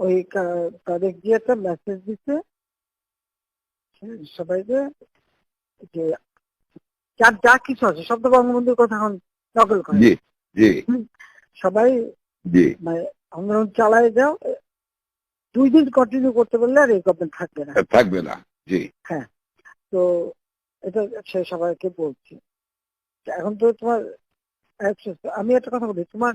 ওই তাদের গিয়ে একটা মেসেজ দিচ্ছে সবাইকে যে যার যা কিছু আছে সব তো বঙ্গবন্ধুর কথা এখন নকল করে। সবাই মানে আন্দোলন চালায় যাও দুই দিন কন্টিনিউ করতে পারলে আর এই গভর্নমেন্ট থাকবে না। থাকবে না জি। তো এটা সে সবাইকে বলছি। এখন তো তোমার আমি একটা কথা বলি তোমার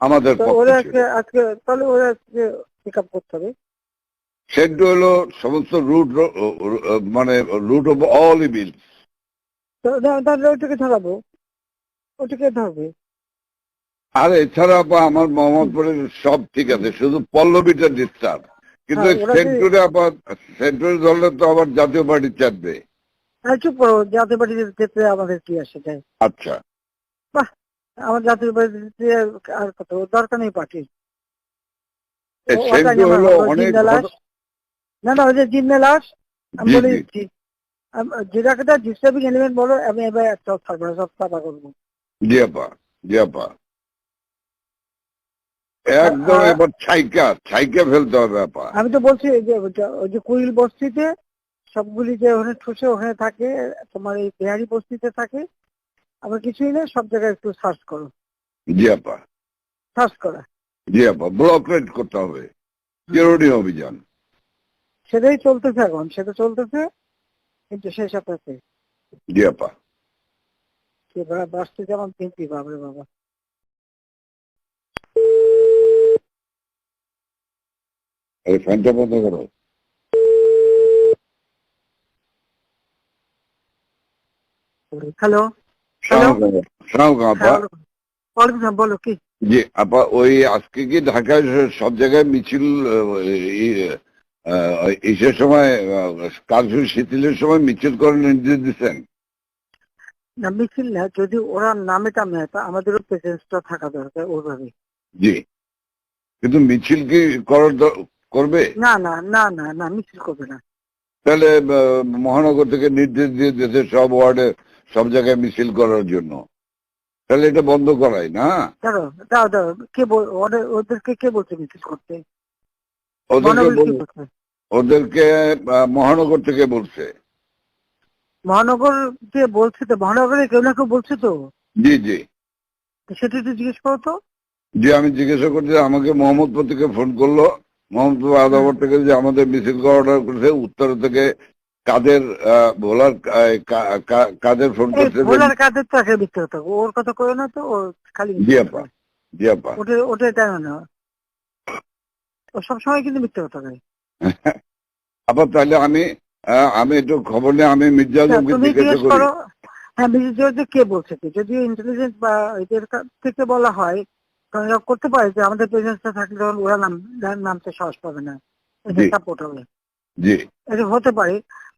আমাদের ওরা আজকে তাহলে ওরা আজকে পিক আপ করতে হবে। সেন্টু হলো সমস্ত রুট মানে রুট অফ অল ইভিলস তাহলে ধরাবো। ওটাকে ধরবে। আর এছাড়া আপা আমার মোহাম্মদপুরের সব ঠিক আছে শুধু পল্লবীটা ডিস্টার্ব কিন্তু হ্যাঁ, সেন্টুরে আবার সেন্টুরে ধরলে তো আবার জাতীয় পার্টি চাপবে। আর চুপ করো জাতীয় পার্টির ক্ষেত্রে আমাদের কি আসে যায়? আচ্ছা। আমার জাতীয় পার্টিতে আর কত দরকার নেই পার্টির। না না ওই যে জিন্নে লাশ আমি বলে দিচ্ছি যেটাকে ডিস্টার্বিং এলিমেন্ট বলো আমি এবার একটা থাকব না সব সাফা করব। জি আপা জি আপা। একদম এবার ছাইকা ছাইকা ফেলতে হবে আপা। আমি তো বলছি যে ওই যে কুইল বস্তিতে সবগুলি যে ওখানে ঠুসে ওখানে থাকে তোমার এই বিহারি বস্তিতে থাকে আবার কিছুই না সব জায়গায় একটু সার্চ করো। জি আপা। সার্চ করা। জি আপা ব্লক রেড করতে হবে। চিরুনি অভিযান। সেটাই চলতেছে এখন সেটা চলতেছে কিন্তু শেষ আছে। জি আপা। সে বা- বাঁচতে যেমন তিনটি বাবরে বাবা। এই ফ্যানটা বন্ধ করো। হ্যালো। শোনাও আপা ওয়ালাইকুম আসসালাম, বলো কি জি আপা ওই আজকে কি ঢাকায় সব জায়গায় মিছিল ইসের সময় কার্ফিউ শিথিলের সময় মিছিল করার নির্দেশ দিচ্ছেন? না মিছিল না যদি ওরা নামে টামে তা আমাদেরও প্রেজেন্সটা থাকা দরকার ওইভাবে জি। কিন্তু মিছিল কি করার করবে? না না না না না মিছিল করবে না। তাহলে মহানগর থেকে নির্দেশ দিয়ে দিয়েছে সব ওয়ার্ডে সব জায়গায় মিছিল করার জন্য। তাহলে এটা বন্ধ করাই না? দাঁড়ো দাও দাও কে ওদেরকে কে বলছে মিছিল করতে? ওদেরকে মহানগর থেকে বলছে। মহানগর কে বলছে তো? মহানগরে কেউ না কেউ বলছে তো? জি জি। সেটা একটু জিজ্ঞেস করো তো। যে আমি জিজ্ঞাসা করছি আমাকে মোহাম্মদপুর থেকে ফোন করল। মোহাম্মদপুর আদাবর থেকে যে আমাদের মিছিল করা অর্ডার করেছে উত্তর থেকে কাদের ভোলার কাদের ফোন করছে? ভোলার কাদের তো একটা মিথ্যে কথা ওর কথা করে না তো ও খালি জি মিথ্যে আপা কথা। জি আপা ওটা ওটা এটা না। ও সবসময় কিন্তু কথা কয়। আবার তাহলে আমি আমি একটু খবর নিয়ে আমি মির্জা আচ্ছা, তুমি জিজ্ঞাসা করি। হ্যাঁ মিসেস জর্জে কে বলছে কি? যদি ইন্টেলিজেন্স বা এদের থেকে বলা হয় কারণ করতে পারে যে আমাদের প্রেজেন্সটা থাকলে তখন ওরা নাম নাম- নামতে সাহস পাবে না। সাপোর্ট হবে। জি। এটা হতে পারে।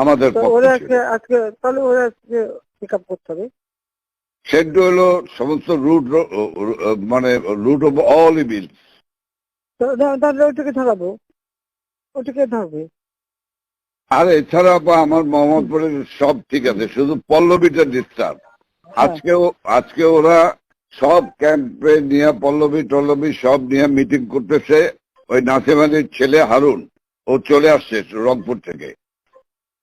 আমাদের ওরা আজকে আজকে তাহলে ওরা আজকে পিক আপ করতে হবে। সেন্টু হলো সমস্ত রুট মানে রুট অফ অল ইভিল তাহলে ওইটাকে ধরাবো। ওটাকে ধরবে। আর এছাড়া বা আমার মোহাম্মদপুরের সব ঠিক আছে শুধু পল্লবীটা ডিস্টার্ব আজকেও আজকে ওরা সব ক্যাম্পে নিয়ে পল্লবী টল্লবী সব নিয়ে মিটিং করতেছে। ওই নাসিমানির ছেলে হারুন ও চলে আসছে রংপুর থেকে।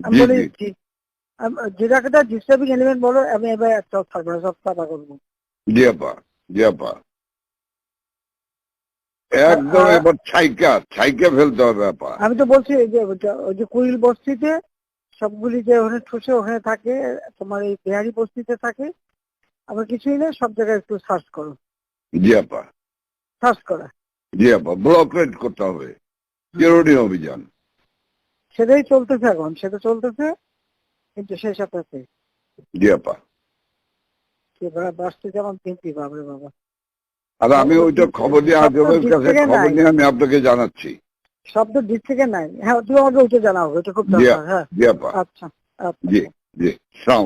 আমি বলি যেটাকে ডিস্টার্বিং এলিমেন্ট বলো আমি এবার একটা থাকব না সব সাদা করব। জি আপা জি আপা। একদম এবার ছাইকা ছাইকা ফেলতে হবে আপা। আমি তো বলছি যে ওই যে কুইল বস্তিতে সবগুলি যে ওখানে ঠুসে ওখানে থাকে তোমার এই বিহারি বস্তিতে থাকে আবার কিছুই না সব জায়গায় একটু সার্চ করো। জি আপা। সার্চ করা। জি আপা ব্লক রেড করতে হবে। চিরুনি অভিযান। সেটাই চলতেছে এখন সেটা চলতেছে কিন্তু সেই সাথে সাথে জি আপা। সে বাঁচতে যেমন তিনটি বাবরে বাবা। আর আমি ওইটা খবর নিয়ে আজবের কাছে খবর নিয়ে আমি আপনাকে জানাচ্ছি। শব্দ ডিস্ট্রিক্টে নাই। হ্যাঁ তুমি আমাকে ওইটা জানাও ওইটা খুব দরকার হ্যাঁ। জি আপা। আচ্ছা আচ্ছা। জি জি সালাম